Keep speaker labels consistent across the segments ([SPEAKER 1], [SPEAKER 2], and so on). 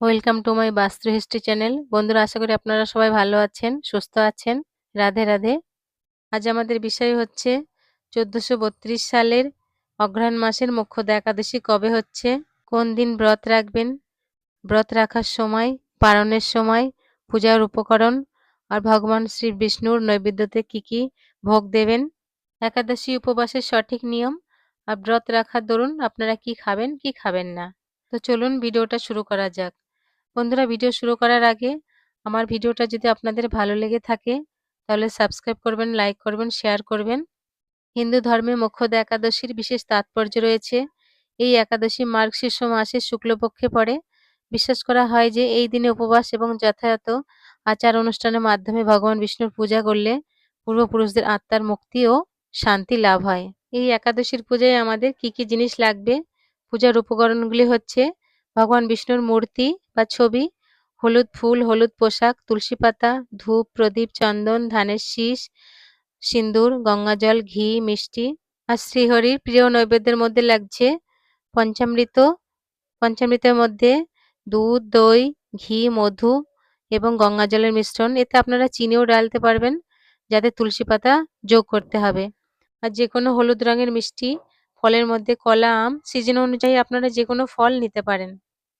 [SPEAKER 1] Welcome to my বাস্তু history channel বন্ধুরা, আশা করি আপনারা সবাই ভালো আছেন, সুস্থ আছেন। রাধে রাধে। আজ আমাদের বিষয় হচ্ছে চোদ্দশো সালের অঘ্রাণ মাসের মুখ্যদা একাদশী কবে হচ্ছে? কোন দিন ব্রত রাখবেন? ব্রত রাখার সময় পালনের সময়, পূজার উপকরণ, আর ভগবান শ্রী বিষ্ণুর নৈবেদ্যতে কি কি ভোগ দেবেন? একাদশী উপবাসের সঠিক নিয়ম আর ব্রত রাখার দরুন আপনারা কি খাবেন কি খাবেন না? তো চলুন ভিডিওটা শুরু করা যাক। বন্ধুরা ভিডিও শুরু করার আগে আমার ভিডিওটা যদি আপনাদের ভালো লেগে থাকে, তাহলে সাবস্ক্রাইব করবেন লাইক করবেন শেয়ার করবেন। হিন্দু ধর্মে মোক্ষদা একাদশীর বিশেষ তাৎপর্য রয়েছে। এই একাদশী মার্গশীর্ষ মাসের শুক্লপক্ষে পড়ে। বিশ্বাস করা হয় যে এই দিনে উপবাস এবং যথাযথ আচার অনুষ্ঠানের মাধ্যমে ভগবান বিষ্ণুর পূজা করলে পূর্বপুরুষদের আত্মার মুক্তি ও শান্তি লাভ হয়। এই একাদশীর পূজায় আমাদের কি কি জিনিস লাগবে? পূজার উপকরণগুলি হচ্ছে ভগবান বিষ্ণুর মূর্তি বা ছবি, হলুদ ফুল, হলুদ পোশাক, তুলসী পাতা, ধূপ, প্রদীপ, চন্দন, ধানের শীষ, সিন্দুর গঙ্গাজল ঘি, মিষ্টি আর শ্রীহরির প্রিয় নৈবেদ্যের মধ্যে লাগছে পঞ্চামৃত। পঞ্চামৃতের মধ্যে দুধ, দই, ঘি, মধু এবং গঙ্গা জলের মিশ্রণ। এতে আপনারা চিনিও ডালতে পারবেন, যাতে তুলসী পাতা যোগ করতে হবে। আর যে কোনো হলুদ রঙের মিষ্টি, ফলের মধ্যে কলা, আম, সিজন অনুযায়ী আপনারা যে কোনো ফল নিতে পারেন।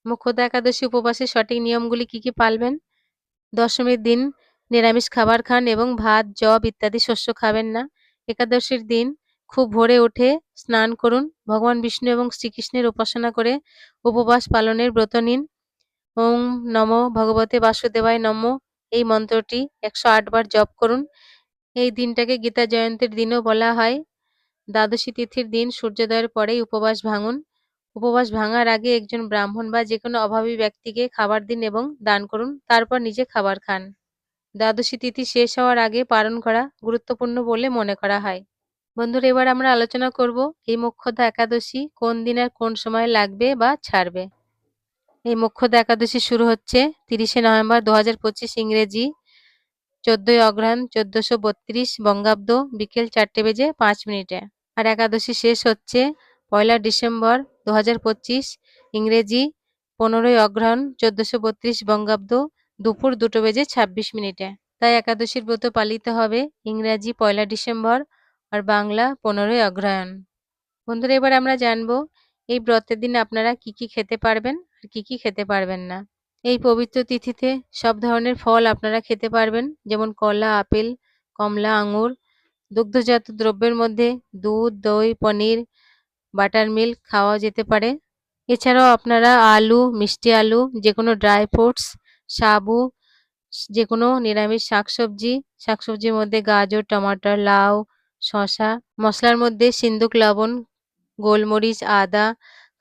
[SPEAKER 1] মুখ্যত একাদশী উপবাসের সঠিক নিয়মগুলি কি কি পালবেন? দশমীর দিন নিরামিষ খাবার খান এবং ভাত জব ইত্যাদি শস্য খাবেন না। একাদশীর দিন খুব ভোরে উঠে স্নান করুন, ভগবান বিষ্ণু এবং শ্রীকৃষ্ণের উপাসনা করে উপবাস পালনের ব্রত নিন। ওম নম ভগবতে বাসুদেবায় নম। এই মন্ত্রটি একশো আট বার জপ করুন। এই দিনটাকে গীতা জয়ন্তীর দিনও বলা হয়। দ্বাদশী তিথির দিন সূর্যোদয়ের পরেই উপবাস ভাঙুন। উপবাস ভাঙার আগে একজন ব্রাহ্মণ বা যে কোনো অভাবী ব্যক্তিকে খাবার দিন এবং দান করুন, তারপর নিজে খাবার খান। দ্বাদশী তিথি শেষ হওয়ার আগে পালন করা গুরুত্বপূর্ণ বলে মনে করা হয়। বন্ধুরা, এবার আমরা আলোচনা করব এই মুখ্যদা একাদশী কোন দিন আর কোন সময় লাগবে বা ছাড়বে? এই মুখ্যদা একাদশী শুরু হচ্ছে তিরিশে নভেম্বর দু হাজার পঁচিশ ইংরেজি চোদ্দই অগ্রহায়ণ চোদ্দশো বত্রিশ বঙ্গাব্দ বিকেল চারটে বেজে পাঁচ মিনিটে। আর একাদশী শেষ হচ্ছে পয়লা ডিসেম্বর দু হাজার পঁচিশ, ইংরেজি পনেরোই অগ্রহায়ণ চোদ্দশো বত্রিশ বঙ্গাব্দ, দুপুর দুটো বেজে ছাব্বিশ মিনিটে। তাই একাদশীর ব্রত পালিত হবে ইংরাজি পয়লা ডিসেম্বর আর বাংলা পনেরোই অগ্রহায়ণ বন্ধুরা, এবার আমরা জানব এই ব্রতের দিন আপনারা কি কি খেতে পারবেন আর কি কি খেতে পারবেন না। এই পবিত্র তিথিতে সব ধরনের ফল আপনারা খেতে পারবেন, যেমন কলা, আপেল, কমলা, আঙুর, দুগ্ধজাত দ্রব্যের মধ্যে দুধ, দই, পনির বাটার মিল্ক খাওয়া যেতে পারে। এছাড়াও আপনারা আলু, মিষ্টি আলু যে কোনো ড্রাই ফ্রুটস সাবু যে কোনো নিরামিষ শাকসবজি, শাকসবজির মধ্যে গাজর, টমাটোর, লাউ শশা মশলার মধ্যে সিন্দুক লবণ, গোলমরিচ, আদা,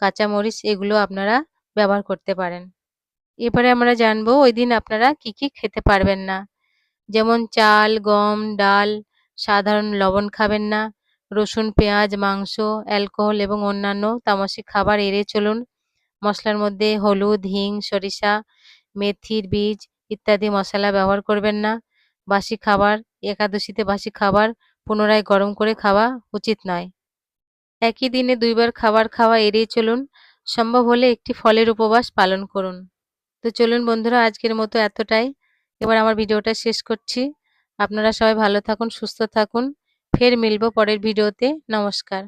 [SPEAKER 1] কাঁচামরিচ, এগুলো আপনারা ব্যবহার করতে পারেন। এবারে আমরা জানব ওই দিন আপনারা কি কি খেতে পারবেন না। যেমন চাল, গম, ডাল, সাধারণ লবণ খাবেন না। রসুন, পেঁয়াজ, মাংস, অ্যালকোহল এবং অন্যান্য তামসিক খাবার এড়িয়ে চলুন। মশলার মধ্যে হলুদ, হিং, সরিষা, মেথির বীজ ইত্যাদি মশলা ব্যবহার করবেন না। বাসি খাবার, একাদশীতে বাসি খাবার পুনরায় গরম করে খাওয়া উচিত নয়। একই দিনে দুইবার খাবার খাওয়া এড়িয়ে চলুন। সম্ভব হলে একটি ফলের উপবাস পালন করুন। তো চলুন বন্ধুরা, আজকের মতো এতটাই। এবার আমার ভিডিওটা শেষ করছি। আপনারা সবাই ভালো থাকুন, সুস্থ থাকুন। ফের মিলবো পরের ভিডিওতে। নমস্কার।